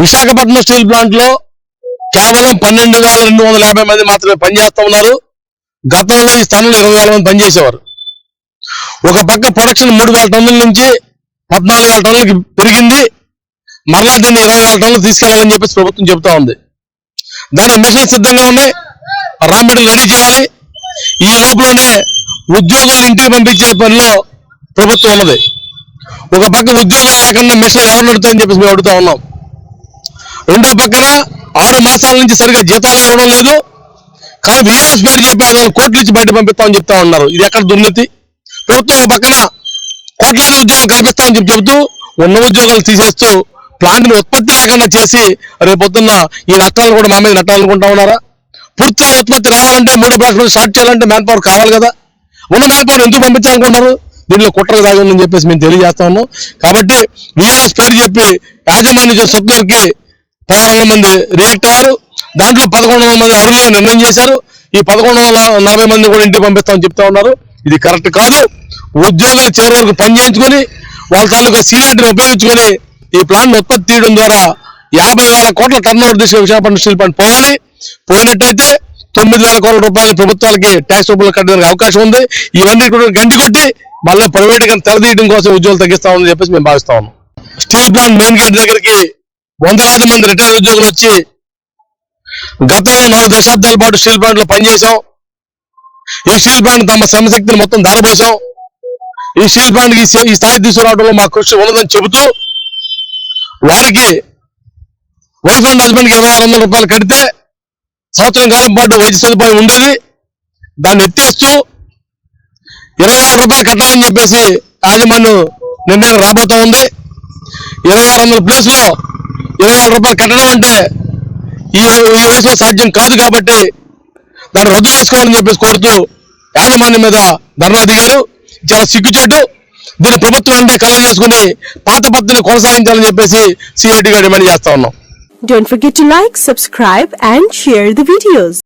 Visakhapatnam steel ప్లాంట్లో కేవలం పన్నెండు వేల రెండు వందల యాభై మంది మాత్రమే పనిచేస్తా ఉన్నారు. గతంలో ఈ స్థానంలో ఇరవై వేల మంది పనిచేసేవారు. ఒక పక్క ప్రొడక్షన్ మూడు వేల టన్నుల నుంచి పద్నాలుగు వేల టన్నులకి పెరిగింది. మరలా దీన్ని ఇరవై వేల టన్నులు తీసుకెళ్ళాలని చెప్పేసి ప్రభుత్వం చెబుతా ఉంది. దాని మిషన్ సిద్ధంగా ఉన్నాయి రా మెటీరియల్ రెడీ చేయాలి. ఈ లోపలనే ఉద్యోగాలు ఇంటికి పంపించే పనిలో ప్రభుత్వం ఉన్నది. ఒక పక్క ఉద్యోగాలు లేకుండా మిషన్ ఎవరు నడుతాయని చెప్పేసి మేము అడుగుతా ఉన్నాం. రెండో పక్కన ఆరు మాసాల నుంచి సరిగా జీతాలు ఇవ్వడం లేదు. కానీ వీఆర్ఎస్ పేరు చెప్పి ఐదు వందల కోట్లు ఇచ్చి బయట పంపిస్తామని చెప్తా ఉన్నారు. ఇది ఎక్కడ దుర్నీతి? ప్రభుత్వం ఒక పక్కన కోట్లాది ఉద్యోగాలు కల్పిస్తామని చెప్పి చెబుతూ ఉన్న ఉద్యోగాలు తీసేస్తూ ప్లాంట్ని ఉత్పత్తి లేకుండా చేసి రేపొద్దున్న ఈ నష్టాలను కూడా మా మీద నెట్టాలనుకుంటా ఉన్నారా? పూర్తిగా ఉత్పత్తి రావాలంటే మూడు బ్లాక్లు స్టార్ట్ చేయాలంటే మ్యాన్ పవర్ కావాలి కదా. ఉన్న మ్యాన్ పవర్ ఎందుకు పంపించాలనుకుంటున్నారు? దీనిలో కుట్ర దాగి ఉందని చెప్పేసి మేము తెలియజేస్తా ఉన్నాం. కాబట్టి వీఆర్ఎస్ పేరు చెప్పి యాజమాన్య స్వప్నాలకి పదహారు మంది రిజెక్ట్ అయ్యారు. దాంట్లో పదకొండు మంది అర్హులుగా నిర్ణయం చేశారు. ఈ పదకొండు వందల నలభై మంది కూడా ఇంటికి పంపిస్తామని చెప్తా ఉన్నారు. ఇది కరెక్ట్ కాదు. ఉద్యోగులు చివరి వరకు పని చేయించుకొని వాళ్ళ తాలూకా సీనియర్ని ఉపయోగించుకొని ఈ ప్లాంట్ ఉత్పత్తి తీయడం ద్వారా యాభై వేల కోట్ల టర్న్ ఓవర్ తీసుకుని విశాఖపట్నం స్టీల్ ప్లాంట్ పోవాలి. పోయినట్టయితే తొమ్మిది వేల కోట్ల రూపాయలు ప్రభుత్వాలకి ట్యాక్స్ రూపాయలు కట్టడానికి అవకాశం ఉంది. ఇవన్నీ కూడా గంటి కొట్టి మళ్ళీ ప్రైవేట్గా తెరదీయడం కోసం ఉద్యోగులు తగ్గిస్తామని చెప్పేసి మేము భావిస్తా ఉన్నాం. స్టీల్ ప్లాంట్ మెయిన్ గేట్ దగ్గరికి వందలాది మంది రిటైర్డ్ ఉద్యోగులు వచ్చి గతంలో నాలుగు దశాబ్దాల పాటు స్టీల్ ప్లాంట్లో పనిచేశాం. ఈ స్టీల్ ప్లాంట్ తమ శ్రమశక్తిని మొత్తం ధరబోసాం ఈ స్టీల్ ప్లాంట్ ఈ స్థాయి తీసుకురావడంలో మా కృషి ఉన్నదని చెబుతూ వారికి వైఫ్ అండ్ హస్బెండ్కి ఇరవై ఆరు వందల రూపాయలు కడితే సంవత్సరం కాలం పాటు వైద్య సదుపాయం ఉండేది దాన్ని ఎత్తేస్తూ ఇరవై ఆరు రూపాయలు కట్టాలని చెప్పేసి యాజమాన్యం నిర్ణయం రాబోతా ఉంది. ఇరవై ఆరు వందల ప్లేస్లో ఇరవై ఆరు రూపాయలు కట్టడం అంటే ఈ ఈ వయసులో సాధ్యం కాదు కాబట్టి దాన్ని రద్దు చేసుకోవాలని చెప్పేసి కోరుతూ యాజమాన్యం మీద ధర్నా దిగారు. చాలా సిగ్గుచేటు. దీన్ని ప్రభుత్వం అంటే కలర్ చేసుకుని పాత పద్ధతిని కొనసాగించాలని చెప్పేసి సిఐటిగా డిమాండ్ చేస్తా ఉన్నాం. Don't forget to like, subscribe and share the videos.